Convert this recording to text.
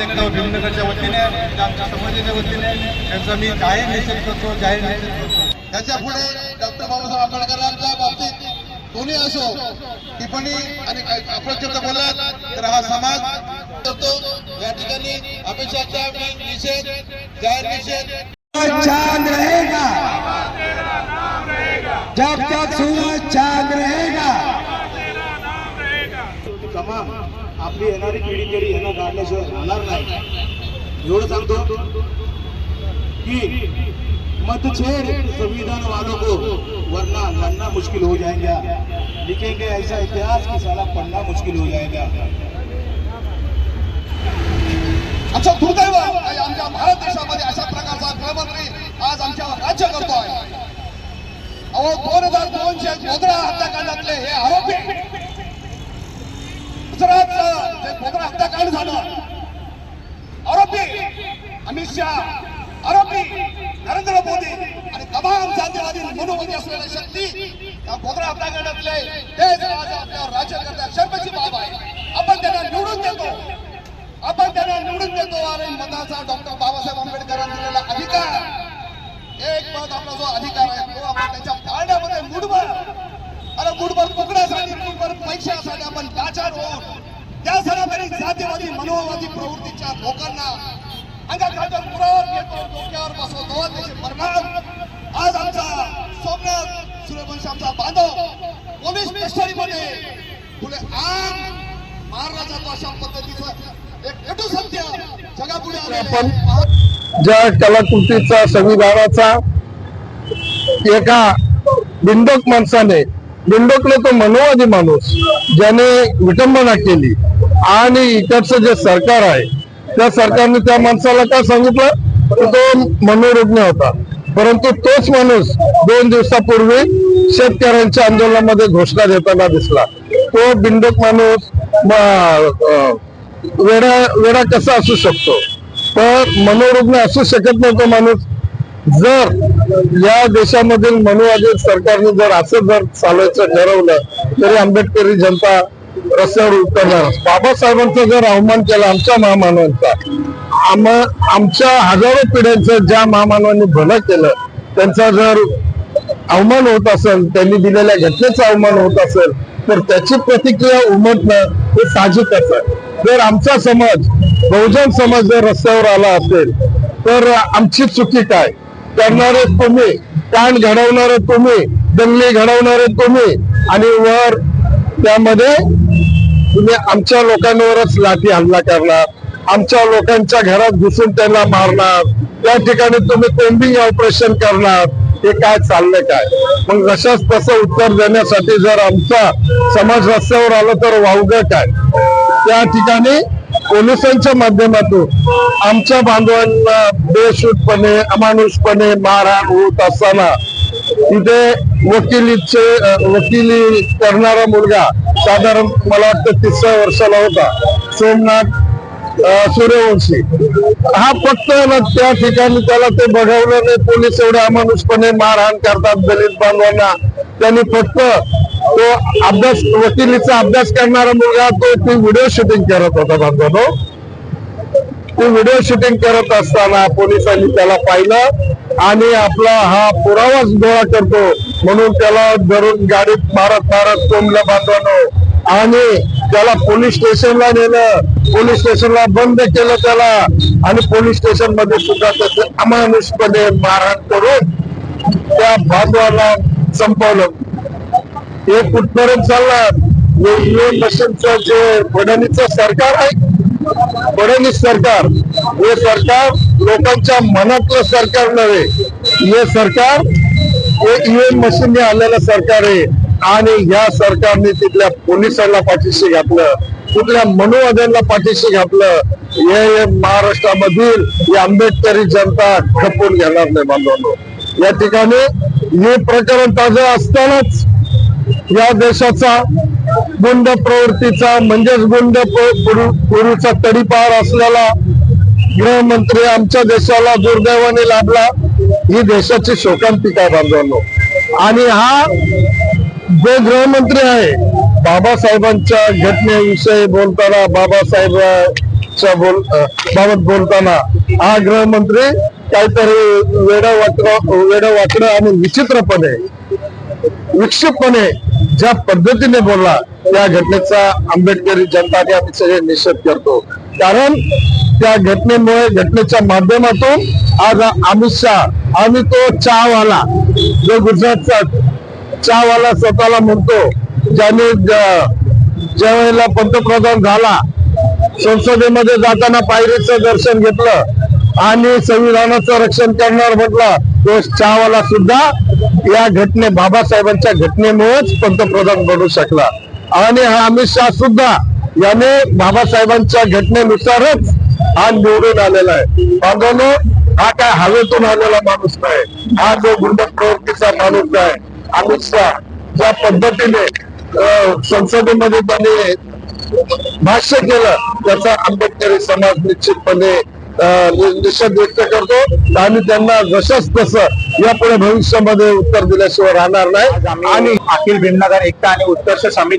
पक्षाच्या वतीने त्यांचा मी कायम निषेध करतो जाहीर निषेध करतो. त्याच्या पुढे डॉक्टर बाबासाहेब आंबेडकरांच्या बाबतीत कोणी असो टिप्पणी आणि आपण शब्द बोलत तर हा समाज करतो. या ठिकाणी अपेक्षाचा निषेध जाहीर निषेध. चांद रहेगा। जब तक सूरज चांद रहेगा। तमाम आपली येणारी पिढी तरी यांना काढल्याशिवाय राहणार नाही. एवढं सांगतो की मतछेद संविधान वालों को वरना लड़ना मुश्किल हो जाएगा लिखेंगे ऐसा इतिहास कि साला पढ़ना मुश्किल हो जाएगा अच्छा दुर्दैव आमच्या भारत देशामध्ये अशा प्रकारचा गृहमंत्री आज आमच्यावर राज्य करतोय अहो दोन हजार दोनशे गोधरा हत्याकांडातले हे आरोपी गुजरात जे हत्याकांड झालं. आरोपी अमित शहा आरोपी नरेंद्र मोदी आणि तमाम जातीवादी मनोवादी असलेल्या शक्ती त्या गोधरा हत्याकांडातले तेच आज आपल्यावर राज्य करतात शर्मेची बाब आहे. आपण त्यांना निवडून देतो. आपण त्यांना निवडून देतो आणि मताचा डॉक्टर बाबासाहेब आंबेडकरांनी दिलेला अधिकार. एक मत आपला जो अधिकार आहे तो आपण त्याच्या पारड्यामध्ये मुडवा अरे मुठभर पकडासाठी पैशासाठी आपण लाचार होऊन त्या सरासरी जातीवादी मनोवादी प्रवृत्तीच्या लोकांना अंगाखालच्या पुरावर घेतो डोक्यावर बसवतो. त्याचे परिणाम आज आमचा सोमनाथ सूर्यवंश आमचा बांधव पोलीस कस्टडीमध्ये पुढे आम मारला जातो अशा पद्धतीचं एक कटू सत्य जगापुढे आपण ज्या कलाकृतीचा संविधानाचा एका बिंदक माणसाने बिंडोकले तो मनोवादी माणूस ज्याने विटंबना केली. आणि इकडचं जे सरकार आहे त्या सरकारने त्या माणसाला काय सांगितलं? की तो मनोरुग्ण होता. परंतु तोच माणूस दोन दिवसापूर्वी शेतकऱ्यांच्या आंदोलनामध्ये घोषणा देताना दिसला. तो बिंडोक माणूस अं, वेडा वेडा कसा असू शकतो? तर मनोरुग्ण असू शकत नव्हतो माणूस. जर या देशामधील मनुवादी सरकारने जर असं जर चालायचं ठरवलं तरी आंबेडकरी जनता रस्त्यावर उतरणार. बाबासाहेबांचा जर अवमान केला आमच्या महामानवांचा आम आमच्या हजारो पिढ्यांचं ज्या महामानवांनी भलं केलं त्यांचा जर अवमान होत असेल त्यांनी दिलेल्या घटनेचा अवमान होत असेल तर त्याची प्रतिक्रिया उमटणं हे साहजिकच आहे जर आमचा समाज बहुजन समाज जर रस्त्यावर आला असेल तर आमची चुकी काय? करणारे तुम्ही. कान घडवणारे तुम्ही. दंगली घडवणारे तुम्ही. आणि वर त्यामध्ये तुम्ही आमच्या लोकांवरच लाठी हल्ला करणार. आमच्या लोकांच्या घरात घुसून त्यांना मारणार. त्या ठिकाणी तुम्ही कोम्बिंग ऑपरेशन करणार. हे काय चाललंय काय? मग जशाच तसं उत्तर देण्यासाठी जर आमचा समाज रस्त्यावर आला तर वावग काय? त्या ठिकाणी पोलिसांच्या माध्यमातून आमच्या बांधवांना बेशूटपणे अमानुषपणे मारहाण होत असताना तिथे वकिलीचे वकिली करणारा मुलगा साधारण मला वाटतं तिसऱ्या वर्षाला होता सोमनाथ सूर्यवंशी. हा फक्त त्या ठिकाणी त्याला ते बघवलं नाही पोलीस एवढे अमानुषपणे मारहाण करतात दलित बांधवांना. त्यांनी फक्त तो अभ्यास वकिलीचा अभ्यास करणारा मुलगा तो ती व्हिडिओ शूटिंग करत होता बांधवानो ती व्हिडिओ शूटिंग करत असताना पोलिसांनी त्याला पाहिलं आणि आपला हा पुरावाच गोळा करतो. म्हणून त्याला धरून गाडीत मारत मारत कोंबलं बांधवानो आणि त्याला पोलीस स्टेशनला नेलं. पोलीस स्टेशनला बंद केलं त्याला. आणि पोलीस स्टेशनमध्ये सुद्धा त्याचे अमानुषपणे मारहाण करून त्या बांधवाला संपवलं. हे कुठपर्यंत चालणार? हे मशीनचं जे फडणवीसचं सरकार आहे फडणवीस सरकार हे सरकार लोकांच्या मनातलं सरकार नव्हे. हे सरकार हे ईव्हीएम मशीनने आलेलं सरकार आहे. आणि या सरकारने तिथल्या पोलिसांना पाठीशी घातलं तिथल्या मनोवाद्यांना पाठीशी घातलं हे हे महाराष्ट्रामधील ही आंबेडकरी जनता खपून घेणार नाही बांधवांनो. या ठिकाणी हे प्रकरण ताजं असतानाच या देशाचा गुंड प्रवृत्तीचा म्हणजेच गुंड पूर्वीचा तडीपार असलेला गृहमंत्री आमच्या देशाला दुर्दैवाने लाभला. ही देशाची शोकांतिका आहे बांधवांनो. आणि हा जो गृहमंत्री आहे बाबासाहेबांच्या घटनेविषयी बोलताना बाबासाहेबांच्या बोल बाबत बोलताना हा गृहमंत्री काहीतरी वेड वाकड वेड वाकडं आणि विचित्रपणे विक्षिप्तपणे ज्या पद्धतीने बोलला त्या घटनेचा आंबेडकरी जनता आम्ही सगळे निषेध करतो. कारण त्या घटनेमुळे घटनेच्या माध्यमातून आज अमित शहा आणि तो चहावाला जो गुजरातचा चहावाला स्वतःला म्हणतो ज्याने ज्यावेळेला ज्या वेळेला पंतप्रधान झाला संसदेमध्ये जाताना पायरीचं दर्शन घेतलं आणि संविधानाचं रक्षण करणार म्हटलं तो चहावाला सुद्धा या घटने बाबासाहेबांच्या घटनेमुळेच पंतप्रधान बनू शकला. आणि हा अमित शाह सुद्धा याने बाबासाहेबांच्या घटनेनुसारच हा निवडून आलेला आहे. बांधवनो हा काय हवेतून आलेला माणूस नाही. हा जो गुंड प्रवृत्तीचा माणूस आहे अमित शाह ज्या पद्धतीने अं, संसदेमध्ये त्याने भाष्य केलं त्याचा आंबेडकरी समाज निश्चितपणे निषेध व्यक्त करतो आणि त्यांना जसंच तसं यापुढे भविष्यामध्ये उत्तर दिल्याशिवाय राहणार नाही. आणि अखिल भीमनगर एकता आणि उत्कर्ष समिती